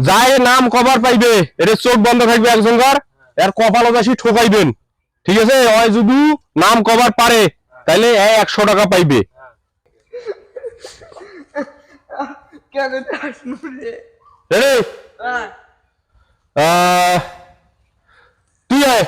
যায় নাম কভার পাইবে এটা চোখ বন্ধ থাকবে একজনকার এর কপালত আসি ঠকাইবেন। ঠিক আছে? হয় যদি নাম কভার পারে তাহলে একশো টাকা পাইবে। হ্যাঁ। তুই আয়।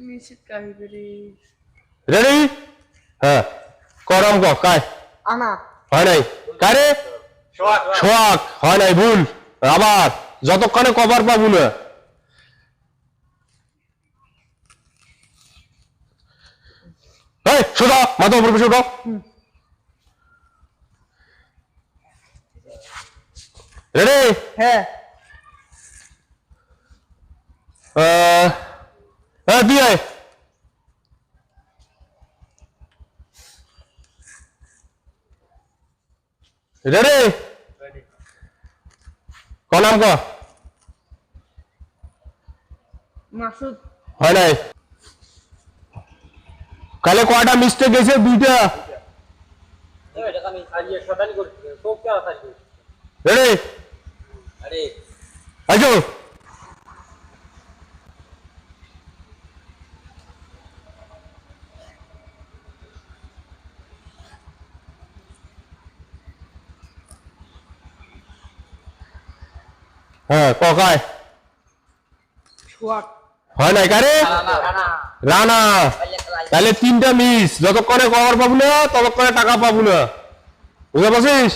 গেল টুকু করতে নিশ্চিত কাহিবে রেডি হ্যাঁ। করম ক কায়? আনা। হয় নাই। কারে সোয়াক হয় নাই ভুল। আবার। যতক্ষণে কভার পাবো না। এই সোজা মাথা উপরে বসে উঠো। রেডি হ্যাঁ। হ্যাঁ তুই আয় রেডি ক নাম ক মাসুদ হয় নাই কালে কয়টা মিস্টেক গেছে দুইটা এটা আমি আজকে শতানি করছি সব কে আসার রেডি আরে আইসো হ্যাঁ ককায় হয় নাই কারে? রানা। তাহলে তিনটা মিস যতক্ষণে কভার পাবো না ততক্ষণে টাকা পাবো না। বুঝতে পারছিস?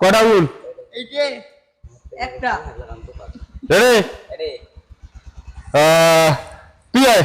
কটা উল? একটা। তুই আয়।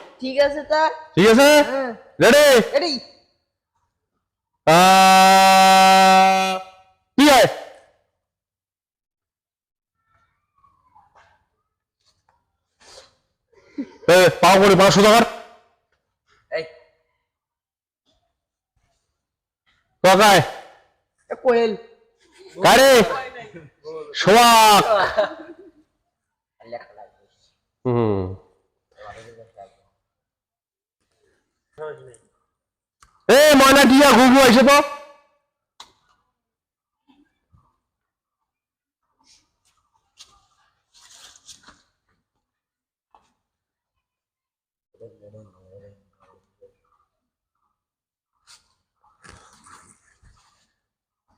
ঠিক আছে তা? ঠিক আছে? হ্যাঁ। রেডি কি হয়? পাও করে পাঁচশো টাকার। কাকায়। কোয়েল। কারে? সোয়াক হুম। এ ময়না টিয়া ঘুঘু আইসে তো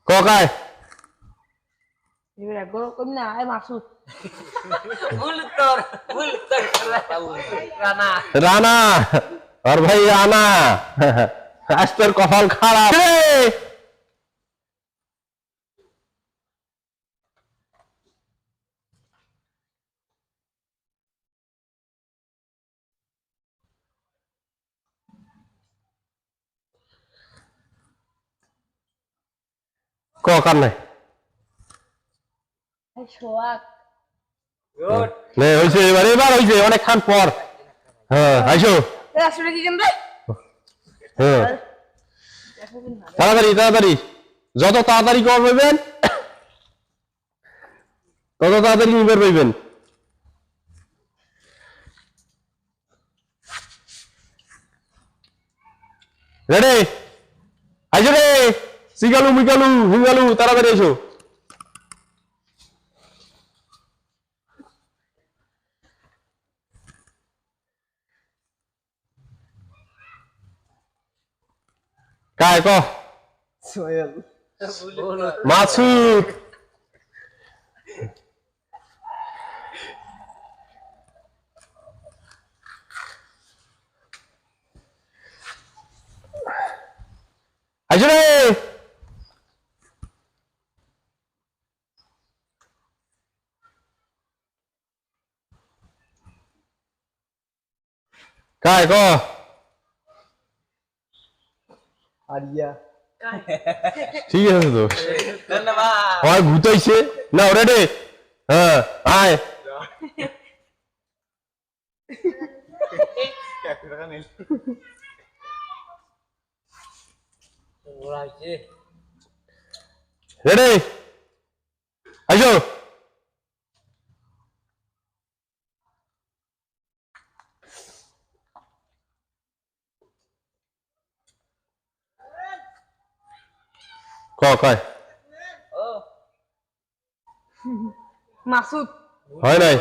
ককায় এবার একবার কম না আয় মাসুদ ভুল তোর ভুল তোর রানা রানা আর ভাই রানা আজ তোর কপাল খারাপ। রে। ককার নাই? হয়েছে এবার এবার হয়েছে অনেকক্ষণ পর। হ্যাঁ আইসো। হ্যাঁ। তাড়াতাড়ি তাড়াতাড়ি। যত তাড়াতাড়ি কর পাইবেন তত তাড়াতাড়ি নিবার পাইবেন রেডি আইসো রে? সিগালু মিকালু, হুঙ্গালু, তাড়াতাড়ি এসো। काय को মাসুদ আসলে काय को ক আরিয়া ঠিক আছে তো ধন্যবাদ হয় ঘুতাইছে না ওরে রে হ্যাঁ আয় ওরা হচ্ছে রেডি আইসো ক কয়? মাসুদ। হয় নাই?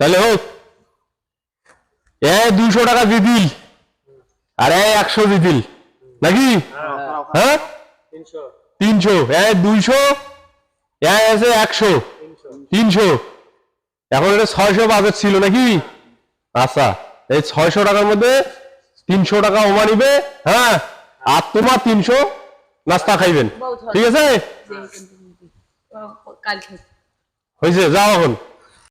তাহলে হোক। এ টাকা দিদিল আর এ একশো দিদিল নাকি? হ্যাঁ? তিনশো। এ দুইশো। এ আছে একশো। তিনশো তিনশো। এখন এটা ছয়শো বাজেট ছিল নাকি? আচ্ছা এই ছয়শো টাকার মধ্যে তিনশো টাকা ওমা নিবে হ্যাঁ? আর তোমার তিনশো নাস্তা খাইবেন। ঠিক আছে? হয়েছে যাও এখন।